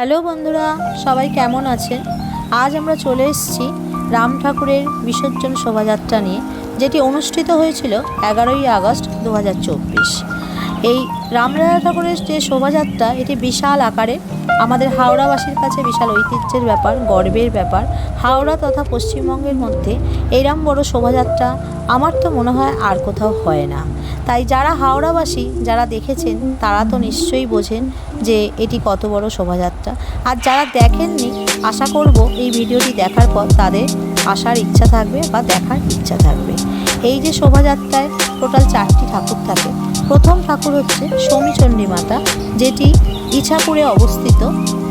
Hello বন্ধুরা, সবাই কেমন আছেন আজ আমরা চলে এসেছি রাম ঠাকুরের বিসর্জন শোভাযাত্রা নিয়ে, যেটি অনুষ্ঠিত হয়েছিল এগারোই আগস্ট দু হাজার চব্বিশ। এই রামরাজা ঠাকুরের যে শোভাযাত্রা, এটি বিশাল আকারে আমাদের হাওড়াবাসীর কাছে বিশাল ঐতিহ্যের ব্যাপার, গর্বের ব্যাপার। হাওড়া তথা পশ্চিমবঙ্গের মধ্যে এইরকম বড় শোভাযাত্রা আমার তো মনে হয় আর কোথাও হয় না। তাই যারা হাওড়াবাসী, যারা দেখেছেন, তারা তো নিশ্চয়ই বোঝেন যে এটি কত বড় শোভাযাত্রা। আর যারা দেখেননি, আশা করব এই ভিডিওটি দেখার পর তাদের আসার ইচ্ছা থাকবে বা দেখার ইচ্ছা থাকবে। এই যে শোভাযাত্রায় টোটাল চারটি ঠাকুর থাকে, প্রথম ঠাকুর হচ্ছে সমীচণ্ডী মাতা, যেটি ইছাপুরে অবস্থিত।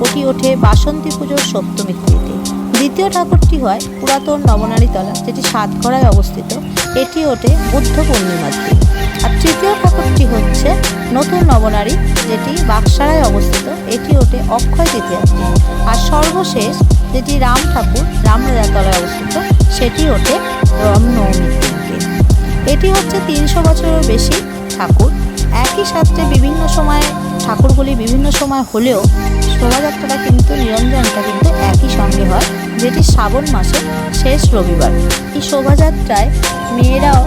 ওটি ওঠে বাসন্তী পুজোর সপ্তমী তিথিতে দ্বিতীয় ঠাকুরটি হয় পুরাতন নবনারীতলা, যেটি সাতঘরায় অবস্থিত। এটি ওঠে বুদ্ধ পূর্ণিমার দিন। আর তৃতীয় ঠাকুরটি হচ্ছে নতুন নবনারী, যেটি বাক্সারায় অবস্থিত। এটি ওঠে অক্ষয় তৃতীয়ার দিন। আর সর্বশেষ যেটি রাম ঠাকুর রামরাজাতলায় অবস্থিত, সেটি ওঠে রামনবমীর দিনকে এটি হচ্ছে তিনশো বছরের বেশি ঠাকুর। একই সাথে বিভিন্ন সময়ে ঠাকুরগুলি বিভিন্ন সময় হলেও শোভাযাত্রাটা কিন্তু নিরঞ্জনটা কিন্তু একই সঙ্গে হয়, যেটি শ্রাবণ মাসের শেষ রবিবার। এই শোভাযাত্রায় মেয়েরাও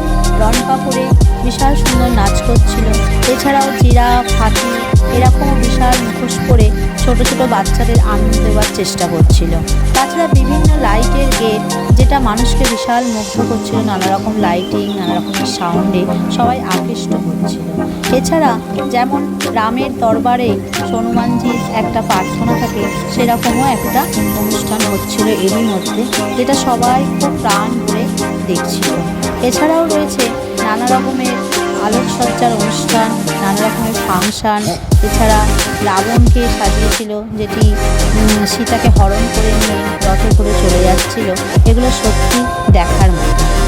কাপড়ে বিশাল সুন্দর নাচ করছিল। এছাড়াও জিরাফ হাতি এরকমও বিশাল মুখোশ পরে ছোট ছোট বাচ্চাদের আনন্দ দেওয়ার চেষ্টা করছিল। তাছাড়া বিভিন্ন লাইটের গেট, যেটা মানুষকে বিশাল মুগ্ধ করছিল নানা রকম লাইটিং নানা রকমের সাউন্ডে সবাই আকৃষ্ট হচ্ছিল। এছাড়া যেমন রামের দরবারে হনুমানজির একটা প্রার্থনা থাকে, সেরকমও একটা অনুষ্ঠান হচ্ছিল এরই মধ্যে, যেটা সবাই খুব প্রাণ ভরে দেখছিল। এছাড়াও রয়েছে নানা রকমের আলোকসজ্জার অনুষ্ঠান, নানা রকমের ফাংশান এছাড়া রাবণকে সাজিয়েছিল, যেটি সীতাকে হরণ করে নিয়ে রথে করে চলে যাচ্ছিল, এগুলো সত্যি দেখার মতো।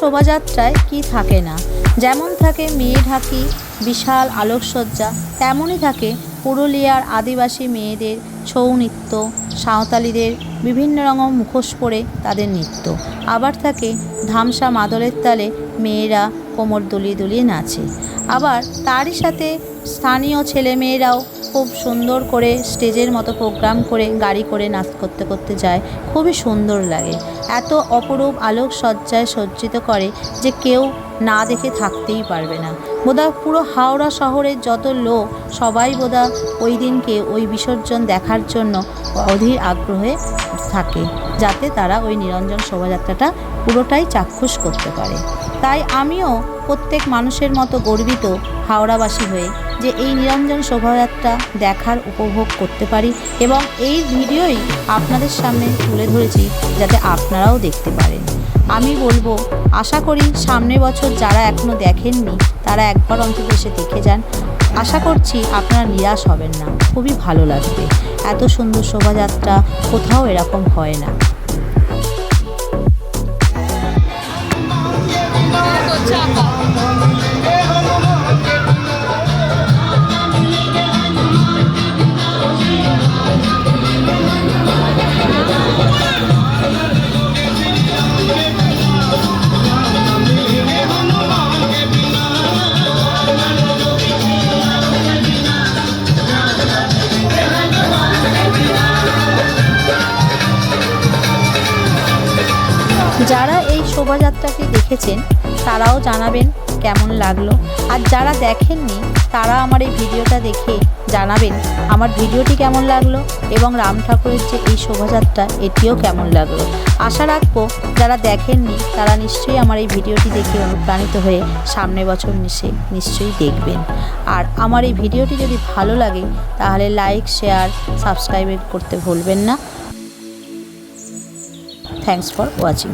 শোভাযাত্রায় কি থাকে না? যেমন থাকে মেয়ে ঢাকি বিশাল আলোকসজ্জা, তেমনই থাকে পুরুলিয়ার আদিবাসী মেয়েদের ছৌ নৃত্য, সাঁওতালিদের বিভিন্ন রকম মুখোশ পরে তাদের নৃত্য। আবার থাকে ধামসা মাদলের তালে মেয়েরা কোমর দুলিয়ে দুলিয়ে নাচে। আবার তারই সাথে স্থানীয় ছেলেমেয়েরাও খুব সুন্দর করে স্টেজের মতো প্রোগ্রাম করে গাড়ি করে নাচ করতে করতে যায়। খুবই সুন্দর লাগে। এত অপরূপ আলোকসজ্জায় সজ্জিত করে যে কেউ না দেখে থাকতেই পারবে না। বোধহয় পুরো হাওড়া শহরের যত লোক, সবাই বোধহয় ওই দিনকে ওই বিসর্জন দেখার জন্য অধীর আগ্রহে থাকে, যাতে তারা ওই নিরঞ্জন শোভাযাত্রাটা পুরোটাই চাক্ষুষ করতে পারে। তাই আমিও প্রত্যেক মানুষের মতো গর্বিত হাওড়াবাসী হয়ে যে এই নিরঞ্জন শোভাযাত্রা দেখার উপভোগ করতে পারি এবং এই ভিডিওই আপনাদের সামনে তুলে ধরেছি যাতে আপনারাও দেখতে পারেন। আমি বলব, আশা করি সামনে বছর যারা এখনও দেখেননি, তারা একবার অন্তত এসে দেখে যান। আশা করছি আপনারা নিরাশ হবেন না, খুবই ভালো লাগবে। এত সুন্দর শোভাযাত্রা কোথাও এরকম হয় না। দেখেছেন, তারাও জানাবেন কেমন লাগল। আর যারা দেখেননি, তারা আমার এই ভিডিওটা দেখে জানাবেন আমার ভিডিওটি কেমন লাগল এবং রাম ঠাকুরের যে এই শোভাযাত্রা, এটিও কেমন লাগল। আশা রাখব যারা দেখেননি, তারা নিশ্চয়ই আমার এই ভিডিওটি দেখে অনুপ্রাণিত হয়ে সামনে বছর নিশে নিশ্চয়ই দেখবেন। আর আমার এই ভিডিওটি যদি ভালো লাগে, তাহলে লাইক, শেয়ার, সাবস্ক্রাইব করতে ভুলবেন না। Thanks for watching.